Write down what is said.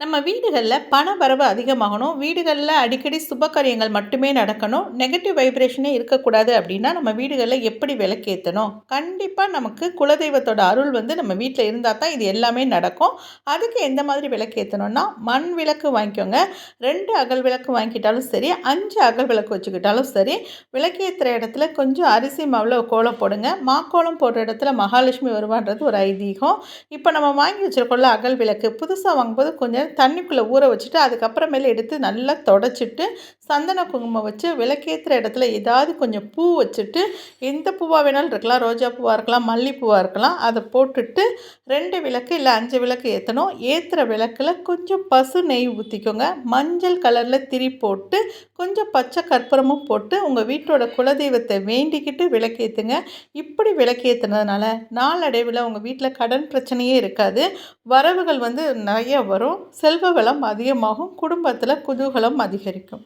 நம்ம வீடுகளில் பண வரவு அதிகமாகணும். வீடுகளில் அடிக்கடி சுபகாரியங்கள் மட்டுமே நடக்கணும். நெகட்டிவ் வைப்ரேஷனே இருக்கக்கூடாது அப்படின்னா நம்ம வீடுகளில் எப்படி விளக்கேற்றணும் கண்டிப்பாக நமக்கு குலதெய்வத்தோட அருள் வந்து நம்ம வீட்டில் இருந்தால் தான் இது எல்லாமே நடக்கும். அதுக்கு எந்த மாதிரி விளக்கேற்றணும்னா மண் விளக்கு வாங்கிக்கோங்க. ரெண்டு அகல் விளக்கு வாங்கிக்கிட்டாலும் சரி அஞ்சு அகல் விளக்கு வச்சுக்கிட்டாலும் சரி விளக்கேற்றுற இடத்துல கொஞ்சம் அரிசி மாவில் கோலம் போடுங்க. மாக்கோலம் போடுற இடத்துல மகாலட்சுமி வருவான்றது ஒரு ஐதீகம். இப்போ நம்ம வாங்கி வச்சுருக்கோம்ல அகல் விளக்கு புதுசாக வாங்கும்போது கொஞ்சம் தண்ணிக்குள்ளே ஊற வச்சுட்டு அதுக்கப்புறமேல எடுத்து நல்லா தொடச்சிட்டு சந்தன குங்குமம் வச்சு விளக்கேற்றுற இடத்துல ஏதாவது கொஞ்சம் பூ வச்சுட்டு எந்த பூவாக வேணாலும் இருக்கலாம். ரோஜா பூவாக இருக்கலாம் மல்லிப்பூவாக இருக்கலாம். அதை போட்டுட்டு ரெண்டு விளக்கு இல்லை அஞ்சு விளக்கு ஏற்றணும் ஏற்றுற விளக்கில் கொஞ்சம் பசு நெய் ஊற்றிக்கோங்க மஞ்சள் கலரில் திரி போட்டு கொஞ்சம் பச்சை கற்பூரமும் போட்டு உங்கள் வீட்டோட குலதெய்வத்தை வேண்டிக்கிட்டு விளக்கேற்றுங்க இப்படி விளக்கேற்றுனதுனால நாளடைவில் உங்கள் வீட்டில் கடன் பிரச்சனையே இருக்காது. வரவுகள் வந்து நிறைய வரும். செல்வ வளம் அதிகமாகும் குடும்பத்தில் குதூகலம் அதிகரிக்கும்.